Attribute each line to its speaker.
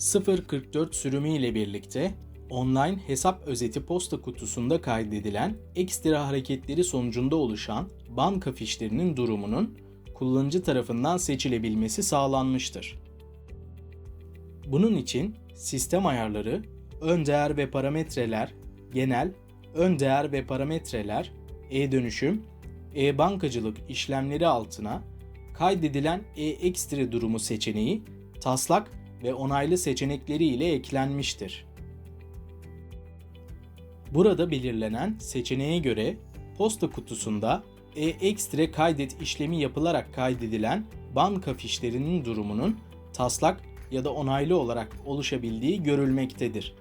Speaker 1: 044 sürümü ile birlikte online hesap özeti posta kutusunda kaydedilen ekstra hareketleri sonucunda oluşan banka fişlerinin durumunun kullanıcı tarafından seçilebilmesi sağlanmıştır. Bunun için sistem ayarları, ön değer ve parametreler, genel, ön değer ve parametreler, e-dönüşüm, e-bankacılık işlemleri altına kaydedilen e-ekstra durumu seçeneği taslak ve onaylı seçenekleri ile eklenmiştir. Burada belirlenen seçeneğe göre posta kutusunda e-ekstra kaydet işlemi yapılarak kaydedilen banka fişlerinin durumunun taslak ya da onaylı olarak oluşabildiği görülmektedir.